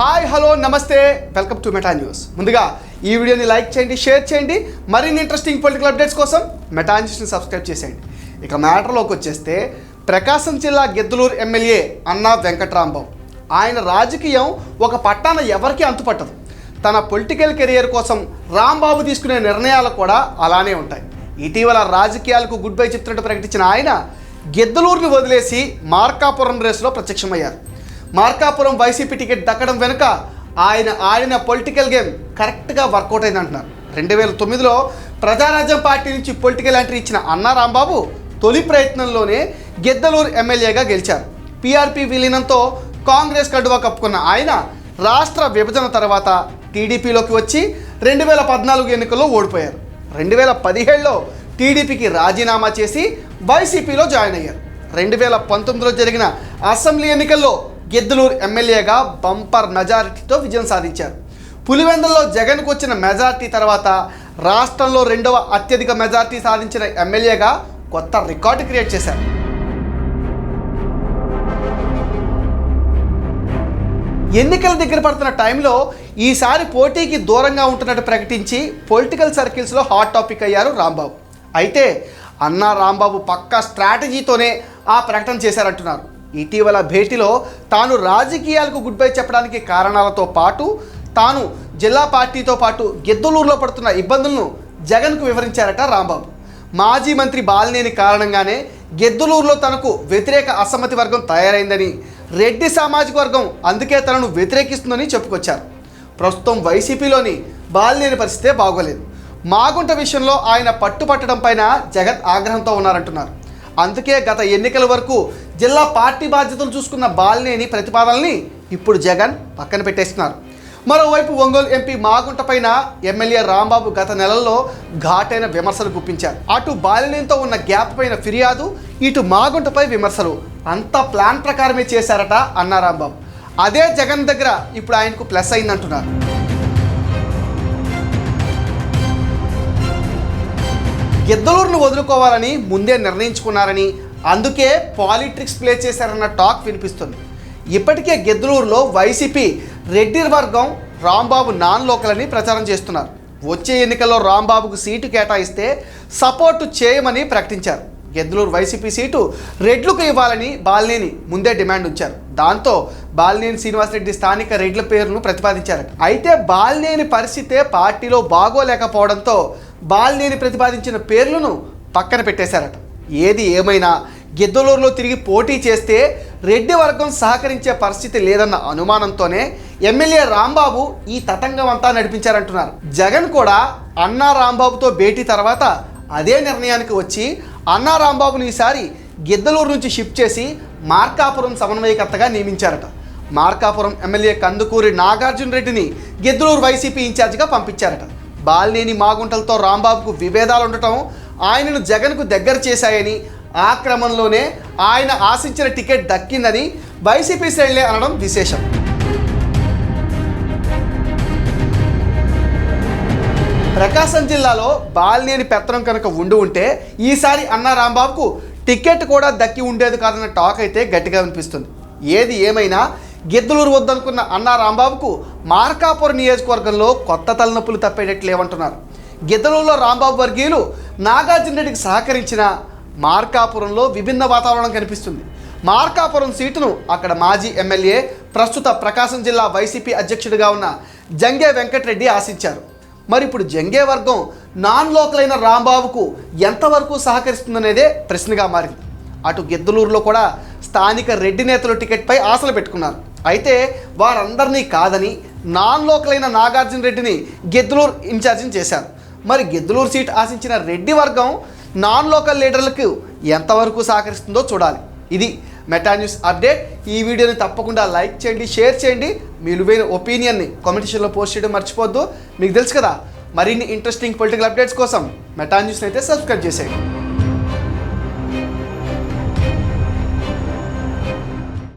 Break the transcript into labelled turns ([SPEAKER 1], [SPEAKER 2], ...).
[SPEAKER 1] Hi hello నమస్తే. Welcome to Meta news ముందుగా ఈ వీడియోని లైక్ చేయండి షేర్ చేయండి. మరిన్ని ఇంట్రెస్టింగ్ పొలిటికల్ అప్డేట్స్ కోసం మెటా న్యూస్ని సబ్స్క్రైబ్ చేసేయండి. ఇక మ్యాటర్లోకి వచ్చేస్తే ప్రకాశం జిల్లా గిద్దలూరు ఎమ్మెల్యే అన్నా వెంకట్రాంబాబు. ఆయన రాజకీయం ఒక పట్టాన ఎవరికీ అంతుపట్టదు. తన పొలిటికల్ కెరియర్ కోసం రాంబాబు తీసుకునే నిర్ణయాలు కూడా అలానే ఉంటాయి. ఇటీవల రాజకీయాలకు గుడ్ బై చెప్తున్నట్టు ప్రకటించిన ఆయన గెద్దలూరుని వదిలేసి మార్కాపురం రేసులో ప్రత్యక్షమయ్యారు. మార్కాపురం వైసీపీ టికెట్ దక్కడం వెనుక ఆయన ఆడిన పొలిటికల్ గేమ్ కరెక్ట్గా వర్కౌట్ అయింది అంటున్నారు రెండు వేల తొమ్మిదిలో ప్రజారాజ్యం పార్టీ నుంచి పొలిటికల్ ఎంట్రీ ఇచ్చిన అన్నా రాంబాబు తొలి ప్రయత్నంలోనే గెద్దలూరు ఎమ్మెల్యేగా గెలిచారు. పీఆర్పీ విలీనంతో కాంగ్రెస్ కడువా కప్పుకున్న ఆయన రాష్ట్ర విభజన తర్వాత టీడీపీలోకి వచ్చి రెండు వేల పద్నాలుగు ఎన్నికల్లో ఓడిపోయారు. రెండు వేల పదిహేడులో టీడీపీకి రాజీనామా చేసి వైసీపీలో జాయిన్ అయ్యారు. రెండు వేల పంతొమ్మిదిలో జరిగిన అసెంబ్లీ ఎన్నికల్లో గిద్దలూరు ఎమ్మెల్యేగా బంపర్ మెజారిటీతో విజయం సాధించారు. పులివెందుల్లో జగన్కు వచ్చిన మెజార్టీ తర్వాత రాష్ట్రంలో రెండవ అత్యధిక మెజార్టీ సాధించిన ఎమ్మెల్యేగా కొత్త రికార్డు క్రియేట్ చేశారు. ఎన్నికల దగ్గర పడుతున్న టైంలో ఈసారి పోటీకి దూరంగా ఉంటున్నట్టు ప్రకటించి పొలిటికల్ సర్కిల్స్లో హాట్ టాపిక్ అయ్యారు రాంబాబు. అయితే అన్న రాంబాబు పక్కా స్ట్రాటజీతోనే ఆ ప్రకటన చేశారంటున్నారు. ఇటీవల భేటీలో తాను రాజకీయాలకు గుడ్ బై చెప్పడానికి కారణాలతో పాటు తాను జిల్లా పార్టీతో పాటు గెద్దులూరులో పడుతున్న ఇబ్బందులను జగన్కు వివరించారట రాంబాబు. మాజీ మంత్రి బాలినేని కారణంగానే గెద్దులూరులో తనకు వ్యతిరేక అసమ్మతి వర్గం తయారైందని రెడ్డి సామాజిక వర్గం అందుకే తనను వ్యతిరేకిస్తుందని చెప్పుకొచ్చారు. ప్రస్తుతం వైసీపీలోని బాలినేని పరిస్థితే బాగోలేదు. మాగుంట విషయంలో ఆయన పట్టుపట్టడం పైన జగన్ ఆగ్రహంతో ఉన్నారంటున్నారు. అందుకే గత ఎన్నికల వరకు జిల్లా పార్టీ బాధ్యతలు చూసుకున్న బాలినేని ప్రతిపాదనల్ని ఇప్పుడు జగన్ పక్కన పెట్టేస్తున్నారు. మరోవైపు ఒంగోలు ఎంపీ మాగుంట పైన ఎమ్మెల్యే రాంబాబు గత నెలల్లో ఘాటైన విమర్శలు గుప్పించారు. అటు బాలినేనితో ఉన్న గ్యాప్ పైన ఫిర్యాదు ఇటు మాగుంటపై విమర్శలు. అంతా ప్లాన్ ప్రకారమే చేశారట అన్న రాంబాబు. అదే జగన్ దగ్గర ఇప్పుడు ఆయనకు ప్లస్ అయిందంటున్నారు. గిద్దలూరును వదులుకోవాలని ముందే నిర్ణయించుకున్నారని అందుకే పాలిటిక్స్ ప్లే చేశారన్న టాక్ వినిపిస్తుంది. ఇప్పటికే గెద్లూరులో వైసీపీ రెడ్డి వర్గం రాంబాబు నాన్ లోకల్ అని ప్రచారం చేస్తున్నారు. వచ్చే ఎన్నికల్లో రాంబాబుకు సీటు కేటాయిస్తే సపోర్టు చేయమని ప్రకటించారు. గెద్దలూరు వైసీపీ సీటు రెడ్లకు ఇవ్వాలని బాలినేని ముందే డిమాండ్ ఉంచారు. దాంతో బాలినేని శ్రీనివాసరెడ్డి స్థానిక రెడ్ల పేరును ప్రతిపాదించారు. అయితే బాలినేని పరిస్థితే పార్టీలో బాగోలేకపోవడంతో బాలినేని ప్రతిపాదించిన పేర్లను పక్కన పెట్టేశారట. ఏది ఏమైనా గిద్దలూరులో తిరిగి పోటీ చేస్తే రెడ్డి వర్గం సహకరించే పరిస్థితి లేదన్న అనుమానంతోనే ఎమ్మెల్యే రాంబాబు ఈ తతంగం అంతా నడిపించారంటున్నారు. జగన్ కూడా అన్నా రాంబాబుతో భేటీ తర్వాత అదే నిర్ణయానికి వచ్చి అన్నా రాంబాబుని ఈసారి గిద్దలూరు నుంచి షిఫ్ట్ చేసి మార్కాపురం సమన్వయకర్తగా నియమించారట. మార్కాపురం ఎమ్మెల్యే కందుకూరి నాగార్జున రెడ్డిని గిద్దలూరు వైసీపీ ఇన్ఛార్జిగా పంపించారట. బాలినేని మాగుంటలతో రాంబాబుకు విభేదాలు ఉండటం ఆయనను జగన్కు దగ్గర చేశాయని ఆ క్రమంలోనే ఆయన ఆశించిన టికెట్ దక్కిందని వైసీపీ శ్రేణులే అనడం విశేషం. ప్రకాశం జిల్లాలో బాలినేని పెత్తనం కనుక ఉండి ఉంటే ఈసారి అన్న రాంబాబుకు టికెట్ కూడా దక్కి ఉండేది కాదన్న టాక్ అయితే గట్టిగా అనిపిస్తుంది ఏది ఏమైనా గిద్దలూరు వద్దనుకున్న అన్న రాంబాబుకు మార్కాపురం నియోజకవర్గంలో కొత్త తలనొప్పులు తప్పేటట్లు లేవంటున్నారు. గిద్దలూరులో రాంబాబు వర్గీయులు నాగార్జున రెడ్డికి సహకరించిన మార్కాపురంలో విభిన్న వాతావరణం కనిపిస్తుంది. మార్కాపురం సీటును అక్కడ మాజీ ఎమ్మెల్యే ప్రస్తుత ప్రకాశం జిల్లా వైసీపీ అధ్యక్షుడిగా ఉన్న జంగే వెంకటరెడ్డి ఆశించారు. మరి ఇప్పుడు జంగే వర్గం నాన్ లోకలైన రాంబాబుకు ఎంతవరకు సహకరిస్తుందనేదే ప్రశ్నగా మారింది. అటు గిద్దలూరులో కూడా స్థానిక రెడ్డి నేతలు టికెట్పై ఆశలు పెట్టుకున్నారు. అయితే వారందరినీ కాదని నాన్ లోకలైన నాగార్జున రెడ్డిని గిద్దలూరు ఇన్ఛార్జిని చేశారు. మరి గిద్దలూరు సీట్ ఆశించిన రెడ్డి వర్గం నాన్ లోకల్ లీడర్లకు ఎంతవరకు సహకరిస్తుందో చూడాలి. ఇది మెటా న్యూస్ అప్డేట్. ఈ వీడియోని తప్పకుండా లైక్ చేయండి షేర్ చేయండి. మీ విలువైన ఒపీనియన్ని కామెంటేషన్లో పోస్ట్ చేయడం మర్చిపోద్దు మీకు తెలుసు కదా మరిన్ని ఇంట్రెస్టింగ్ పొలిటికల్ అప్డేట్స్ కోసం మెటా న్యూస్ని అయితే సబ్స్క్రైబ్ చేసేయండి.